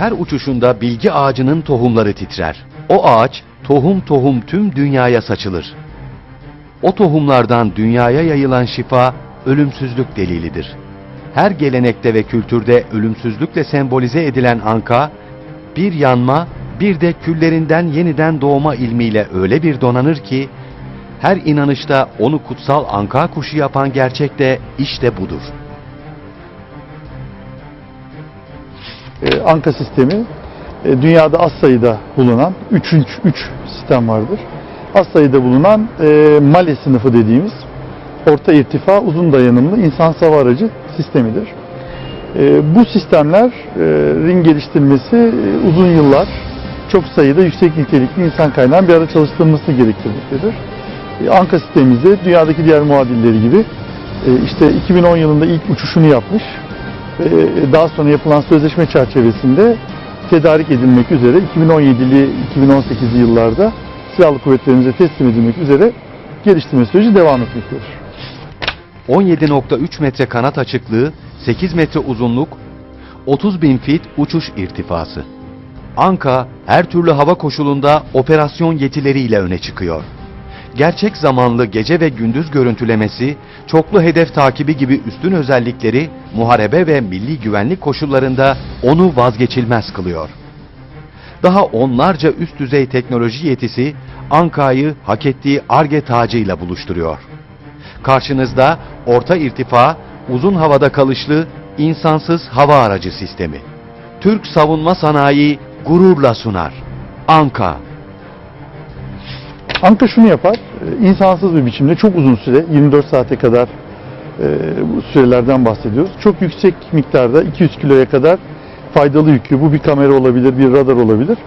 her uçuşunda bilgi ağacının tohumları titrer. O ağaç tohum tohum tüm dünyaya saçılır. O tohumlardan dünyaya yayılan şifa ölümsüzlük delilidir. Her gelenekte ve kültürde ölümsüzlükle sembolize edilen anka, bir yanma, bir de küllerinden yeniden doğma ilmiyle öyle bir donanır ki, her inanışta onu kutsal anka kuşu yapan gerçek de işte budur. E, Anka sistemi e, dünyada az sayıda bulunan 3 üç sistem vardır. Az sayıda bulunan e, Male sınıfı dediğimiz orta irtifa uzun dayanımlı insan hava aracı sistemidir. E, bu sistemlerin e, uzun yıllar çok sayıda yüksek nitelikli insan kaynağının bir arada çalıştırılması gerektirmektedir. E, Anka sistemimizde dünyadaki diğer muadilleri gibi işte 2010 yılında ilk uçuşunu yapmış daha sonra yapılan sözleşme çerçevesinde tedarik edilmek üzere 2017'li 2018'li yıllarda silahlı kuvvetlerimize teslim edilmek üzere geliştirme süreci devam etmektedir. 17.3 metre kanat açıklığı, 8 metre uzunluk, 30 bin fit uçuş irtifası. Anka her türlü hava koşulunda operasyon yetileriyle öne çıkıyor. Gerçek zamanlı gece ve gündüz görüntülemesi, çoklu hedef takibi gibi üstün özellikleri muharebe ve milli güvenlik koşullarında onu vazgeçilmez kılıyor. Daha onlarca üst düzey teknoloji yetisi Anka'yı hak ettiği Arge tacıyla buluşturuyor. Karşınızda orta irtifa, uzun havada kalışlı, insansız hava aracı sistemi. Türk savunma sanayi gururla sunar. Anka. Anka şunu yapar, e, insansız bir biçimde çok uzun süre, 24 saate kadar e, sürelerden bahsediyoruz. Çok yüksek miktarda 200 kiloya kadar faydalı yükü, bu bir kamera olabilir, bir radar olabilir.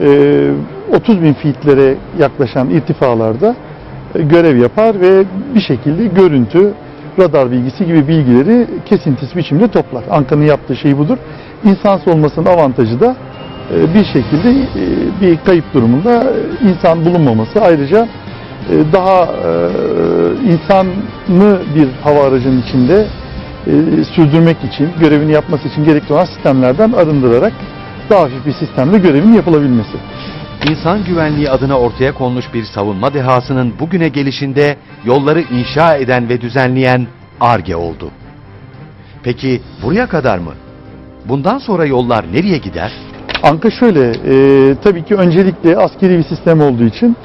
E, 30 bin fitlere yaklaşan irtifalarda e, görev yapar ve bir şekilde görüntü, radar bilgisi gibi bilgileri kesintisiz biçimde toplar. Anka'nın yaptığı şey budur. İnsansız olmasının avantajı da e, bir şekilde e, bir kayıp durumunda e, insan bulunmaması. Ayrıca e, daha insanlı bir hava aracının içinde sürdürmek için, görevini yapması için gerekli olan sistemlerden arındırarak daha hafif bir sistemle görevinin yapılabilmesi. İnsan güvenliği adına ortaya konmuş bir savunma dehasının bugüne gelişinde yolları inşa eden ve düzenleyen ARGE oldu. Peki buraya kadar mı? Bundan sonra yollar nereye gider? Anka şöyle, e, tabii ki öncelikle askeri bir sistem olduğu için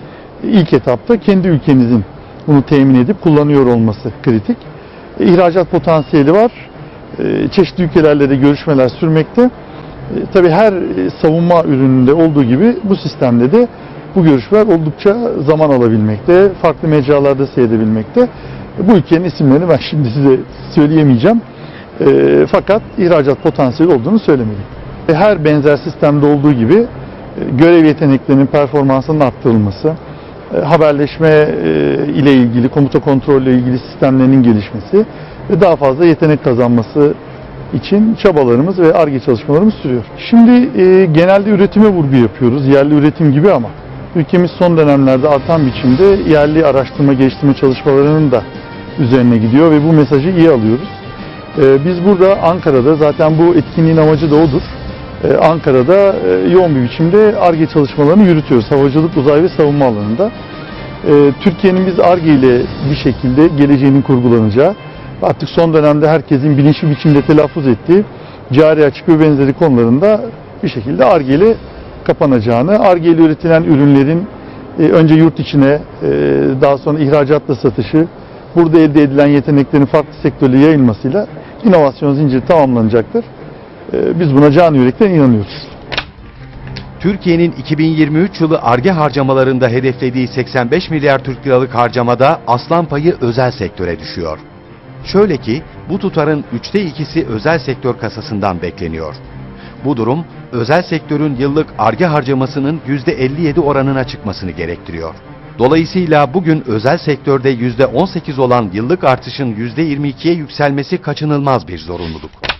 ilk etapta kendi ülkemizin bunu temin edip kullanıyor olması kritik. E, ihracat potansiyeli var. E, çeşitli ülkelerle de görüşmeler sürmekte. E, tabii her e, savunma ürününde olduğu gibi bu sistemde de bu görüşmeler oldukça zaman alabilmekte, farklı mecralarda seyredebilmekte. Bu ülkenin isimlerini ben şimdi size söyleyemeyeceğim. E, fakat ihracat potansiyeli olduğunu söylemeliyim. E, Her benzer sistemde olduğu gibi e, görev yeteneklerinin performansının arttırılması, e, haberleşme e, ile ilgili, komuta kontrol ile ilgili sistemlerinin gelişmesi ve daha fazla yetenek kazanması için çabalarımız ve ARGE çalışmalarımız sürüyor. Şimdi genelde üretime vurgu yapıyoruz, yerli üretim gibi ama ülkemiz son dönemlerde artan biçimde yerli araştırma geliştirme çalışmalarının da üzerine gidiyor ve bu mesajı iyi alıyoruz. Biz burada Ankara'da zaten bu etkinliğin amacı da odur. Ee, Ankara'da e, yoğun bir biçimde ARGE çalışmalarını yürütüyoruz. Havacılık, uzay ve savunma alanında. Ee, Türkiye'nin biz ARGE ile bir şekilde geleceğinin kurgulanacağı, artık son dönemde herkesin bilinçli biçimde telaffuz ettiği cari açık ve benzeri konularında bir şekilde ARGE ile kapanacağını, ARGE ile üretilen ürünlerin e, önce yurt içine, e, daha sonra ihracatla satışı, burada elde edilen yeteneklerin farklı sektörlere yayılmasıyla inovasyon zinciri tamamlanacaktır. Ee, Biz buna can yürekten inanıyoruz. Türkiye'nin 2023 yılı ARGE harcamalarında hedeflediği 85 milyar Türk liralık harcamada aslan payı özel sektöre düşüyor. Şöyle ki bu tutarın üçte ikisi özel sektör kasasından bekleniyor. Bu durum özel sektörün yıllık ARGE harcamasının %57 oranına çıkmasını gerektiriyor. Dolayısıyla bugün özel sektörde %18 olan yıllık artışın %22'ye yükselmesi kaçınılmaz bir zorunluluk.